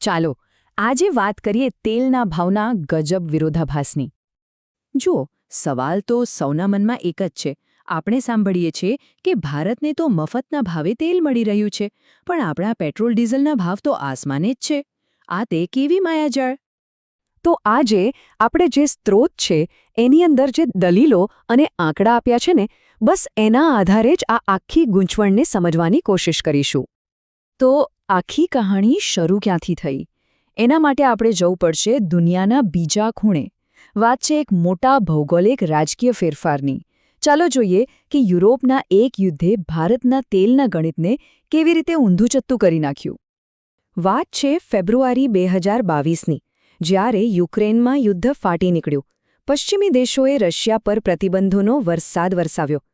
ચાલો, આજે વાત કરીએ તેલના ભાવના ગજબ વિરોધાભાસની. જુઓ, સવાલ તો સૌના મનમાં એક જ છે. આપણે સાંભળીએ છીએ કે ભારતને તો મફતના ભાવે તેલ મળી રહ્યું છે, પણ આપણા પેટ્રોલ ડીઝલના ભાવ તો આસમાને જ છે. આ તે કેવી માયાજાળ? તો આજે આપણે જે સ્ત્રોત છે, એની અંદર જે દલીલો અને આંકડા આપ્યા છે ને, બસ એના આધારે જ આ આખી ગૂંચવણને સમજવાની કોશિશ કરીશું. તો આખી કહાણી શરૂ ક્યાંથી થઈ? એના માટે આપણે જવું પડશે દુનિયાના બીજા ખૂણે. વાત છે એક મોટા ભૌગોલિક રાજકીય ફેરફારની. ચાલો જોઈએ કે યુરોપના એક યુદ્ધે ભારતના તેલના ગણિતને કેવી રીતે ઊંધું ચત્તું કરી નાખ્યું. વાત છે ફેબ્રુઆરી બે હજાર બાવીસની, જ્યારે યુક્રેનમાં યુદ્ધ ફાટી નીકળ્યું. પશ્ચિમી દેશોએ રશિયા પર પ્રતિબંધોનો વરસાદ વરસાવ્યો.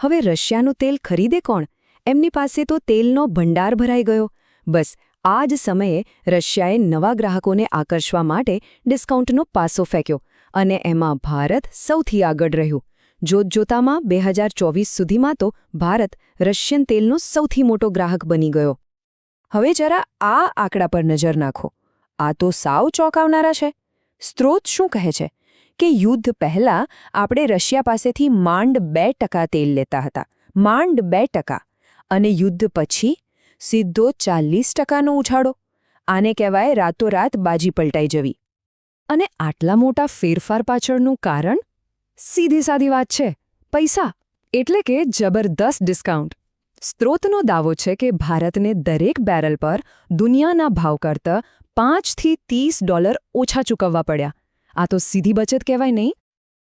હવે રશિયાનું તેલ ખરીદે કોણ? એમની પાસે તો તેલનો ભંડાર ભરાઈ ગયો. બસ આ જ સમયે રશિયાએ નવા ગ્રાહકોને આકર્ષવા માટે ડિસ્કાઉન્ટનો પાસો ફેંક્યો અને એમાં ભારત સૌથી આગળ રહ્યું. જોતજોતામાં બે હજાર ચોવીસ સુધીમાં તો ભારત રશિયન તેલનો સૌથી મોટો ગ્રાહક બની ગયો. હવે જરા આ આંકડા પર નજર નાખો. આ તો સાવ ચોંકાવનારા છે. સ્ત્રોત શું કહે છે? કે યુદ્ધ પહેલાં આપણે રશિયા પાસેથી માંડ બે ટકા તેલ લેતા હતા. માંડ બે ટકા. અને યુદ્ધ પછી સીધો ચાલીસ ટકાનો ઉછાળો. આને કહેવાય રાતોરાત બાજી પલટાઈ જવી. અને આટલા મોટા ફેરફાર પાછળનું કારણ? સીધી સાદી વાત છે. પૈસા, એટલે કે જબરદસ્ત ડિસ્કાઉન્ટ. સ્ત્રોતનો દાવો છે કે ભારતને દરેક બેરલ પર દુનિયાના ભાવ કરતાં પાંચથી ત્રીસ ડોલર ઓછા ચૂકવવા પડ્યા. આ તો સીધી બચત કહેવાય નહીં?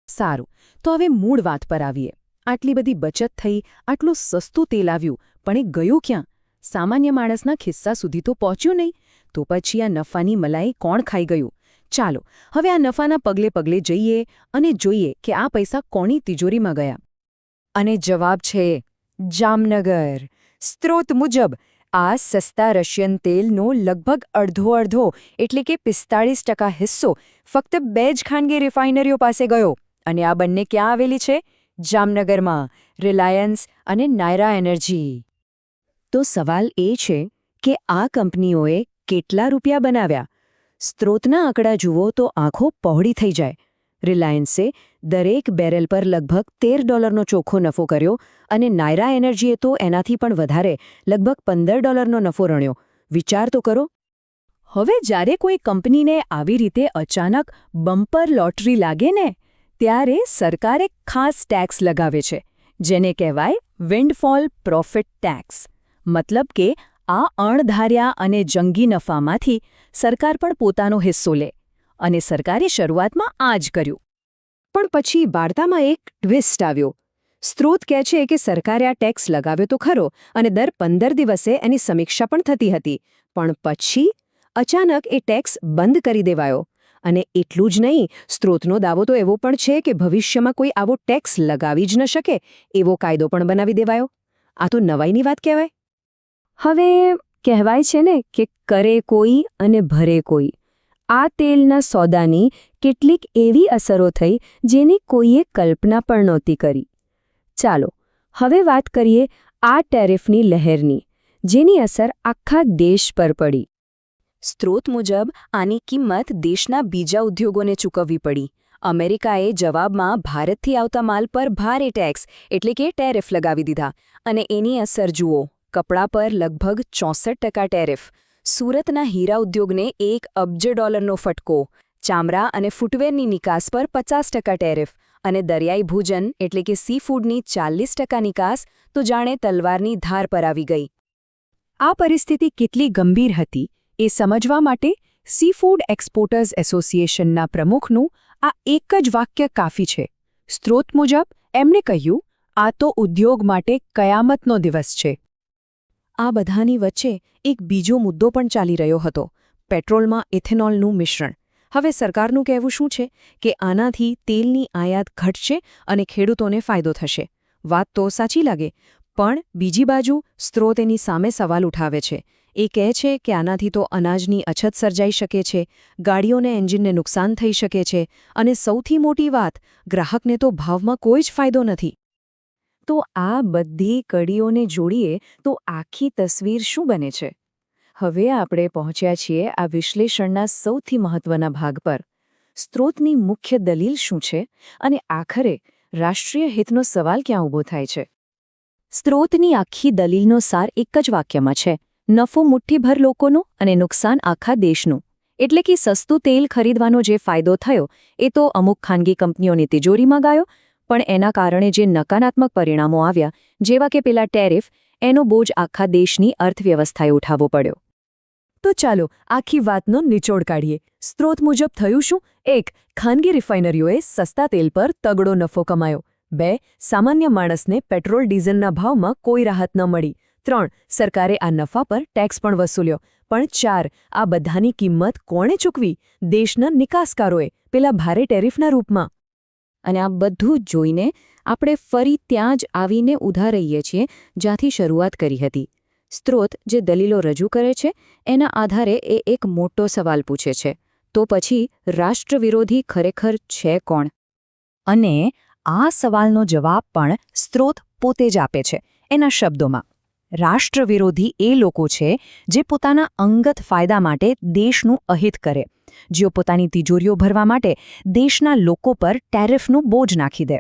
સારું, તો હવે મૂળ વાત પર આવીએ. આટલી બધી બચત થઈ, આટલું સસ્તું તેલ આવ્યું, પણ એ ગયું ક્યાં? સામાન્ય માણસના ખિસ્સા સુધી તો પહોંચ્યું નહીં, તો પછી આ નફાની મલાઈ કોણ ખાઈ ગયું? ચાલો, હવે આ નફાના પગલે પગલે જઈએ અને જોઈએ કે આ પૈસા કોની તિજોરીમાં ગયા. અને જવાબ છે, જામનગર. સ્ત્રોત મુજબ, આ સસ્તા રશિયન તેલનો લગભગ અડધો અડધો, એટલે કે પિસ્તાળીસ ટકા હિસ્સો, ફક્ત બે જ ખાનગી રિફાઇનરીઓ પાસે ગયો. અને આ બંને ક્યાં આવેલી છે? જામનગરમાં. રિલાયન્સ અને નાયરા એનર્જી. તો સવાલ એ છે કે આ કંપનીઓએ કેટલા રૂપિયા બનાવ્યા? સ્ત્રોતના આંકડા જુઓ તો આંખો પહોળી થઈ જાય. રિલાયન્સે દરેક બેરેલ પર લગભગ તેર ડોલરનો ચોખ્ખો નફો કર્યો અને નાયરા એનર્જીએ તો એનાથી પણ વધારે લગભગ પંદર ડોલરનો નફો રણ્યો. વિચાર તો કરો. હવે જ્યારે કોઈ કંપનીને આવી રીતે અચાનક બમ્પર લોટરી લાગે ને, ત્યારે સરકારે ખાસ ટેક્સ લગાવે છે, જેને કહેવાય વિન્ડફોલ પ્રોફિટ ટેક્સ મતલબ કે આ અણધાર્યા અને જંગી નફામાંથી સરકાર પણ પોતાનો હિસ્સો લે અને સરકારે શરૂઆતમાં આ જ કર્યું. પણ પછી વાર્તામાં એક ટ્વિસ્ટ આવ્યો. સ્ત્રોત કહે છે કે સરકારે આ ટેક્સ લગાવ્યો તો ખરો અને દર પંદર દિવસે એની સમીક્ષા પણ થતી હતી. પણ પછી અચાનક એ ટેક્સ બંધ કરી દેવાયો. અને એટલું જ નહીં, સ્ત્રોતનો દાવો તો એવો પણ છે કે ભવિષ્યમાં કોઈ આવો ટેક્સ લગાવી જ ન શકે એવો કાયદો પણ બનાવી દેવાયો. આ તો નવાઈની વાત કહેવાય. હવે કહેવાય છે ને કે કરે કોઈ અને ભરે કોઈ. આ તેલના સોદાની કેટલીક એવી અસરો થઈ જેની કોઈએ કલ્પના પણ નહોતી કરી. ચાલો, હવે વાત કરીએ આ ટેરિફની લહેરની, જેની અસર આખા દેશ પર પડી. સ્ત્રોત મુજબ, આની કિંમત દેશના બીજા ઉદ્યોગોને ચૂકવવી પડી. અમેરિકાએ જવાબમાં ભારતથી આવતા માલ પર ભારે ટેક્સ, એટલે કે ટેરિફ લગાવી દીધા. અને એની અસર જુઓ. કપડા પર લગભગ ચોસઠ ટકા ટેરિફ. સુરતના હીરા ઉદ્યોગને એક અબજ ડોલરનો ફટકો. ચામડા અને ફૂટવેરની નિકાસ પર પચાસ ટકા ટેરિફ અને દરિયાઈ ભોજન એટલે કે સી ફૂડની ચાલીસ ટકા નિકાસ તો જાણે તલવારની ધાર પર આવી ગઈ. આ પરિસ્થિતિ કેટલી ગંભીર હતી એ સમજવા માટે સી ફૂડ એક્સપોર્ટર્સ એસોસિએશનના પ્રમુખનું આ એક જ વાક્ય કાફી છે. સ્ત્રોત મુજબ એમણે કહ્યું, આ તો ઉદ્યોગ માટે કયામતનો દિવસ છે. આ બધાની વચ્ચે એક બીજો મુદ્દો પણ ચાલી રહ્યો હતો, પેટ્રોલમાં ઇથેનોલનું મિશ્રણ. હવે સરકારનું કહેવું શું છે કે આનાથી તેલની આયાત ઘટશે અને ખેડૂતોને ફાયદો થશે? વાત તો સાચી લાગે, પણ બીજી બાજુ સ્ત્રોત એની સામે સવાલ ઉઠાવે છે. એ કહે છે કે આનાથી તો અનાજની અછત સર્જાઈ શકે છે, ગાડીઓને એન્જિનને નુકસાન થઈ શકે છે અને સૌથી મોટી વાત, ગ્રાહકને તો ભાવમાં કોઈ જ ફાયદો નથી. તો આ બધી કડીઓને જોડીએ તો આખી તસવીર શું બને છે? હવે આપણે પહોંચ્યા છીએ આ વિશ્લેષણના સૌથી મહત્વના ભાગ પર. સ્ત્રોતની મુખ્ય દલીલ શું છે? અને આખરે રાષ્ટ્રીય હિતનો સવાલ ક્યાં ઊભો થાય છે? સ્ત્રોતની આખી દલીલનો સાર એક જ વાક્યમાં છે. નફો મુઠ્ઠીભર લોકોનો અને નુકસાન આખા દેશનું. એટલે કે સસ્તું તેલ ખરીદવાનો જે ફાયદો થયો, એ તો અમુક ખાનગી કંપનીઓની તિજોરીમાં ગયો પણ એના કારણે જે નકારાત્મક પરિણામો આવ્યા, જેવા કે પેલા ટેરિફ, એનો બોજ આખા દેશની અર્થવ્યવસ્થાએ ઉઠાવવો પડ્યો. તો ચાલો આખી વાતનો નિચોડ કાઢીએ. સ્ત્રોત મુજબ થયું શું? એક, ખાનગી રિફાઇનરીઓએ સસ્તા તેલ પર તગડો નફો કમાયો. બે, સામાન્ય માણસને પેટ્રોલ ડીઝલના ભાવમાં કોઈ રાહત ન મળી. ત્રણ, સરકારે આ નફા પર ટેક્સ પણ વસૂલ્યો. પણ ચાર, આ બધાની કિંમત કોણે ચૂકવી? દેશના નિકાસકારોએ, પેલા ભારે ટેરિફના રૂપમાં. અને આ બધું જોઈને આપણે ફરી ત્યાં જ આવીને ઊભા રહીએ છીએ, જ્યાંથી શરૂઆત કરી હતી. સ્ત્રોત જે દલીલો રજૂ કરે છે, એના આધારે એ એક મોટો સવાલ પૂછે છે. તો પછી રાષ્ટ્રવિરોધી ખરેખર છે કોણ? અને આ સવાલનો જવાબ પણ સ્ત્રોત પોતે જ આપે છે, એના શબ્દોમાં. રાષ્ટ્રવિરોધી એ લોકો છે જે પોતાના અંગત ફાયદા માટે દેશનું અહિત કરે. જેઓ પોતાની તિજોરીઓ ભરવા માટે દેશના લોકો પર ટેરિફનું બોજ નાખી દે.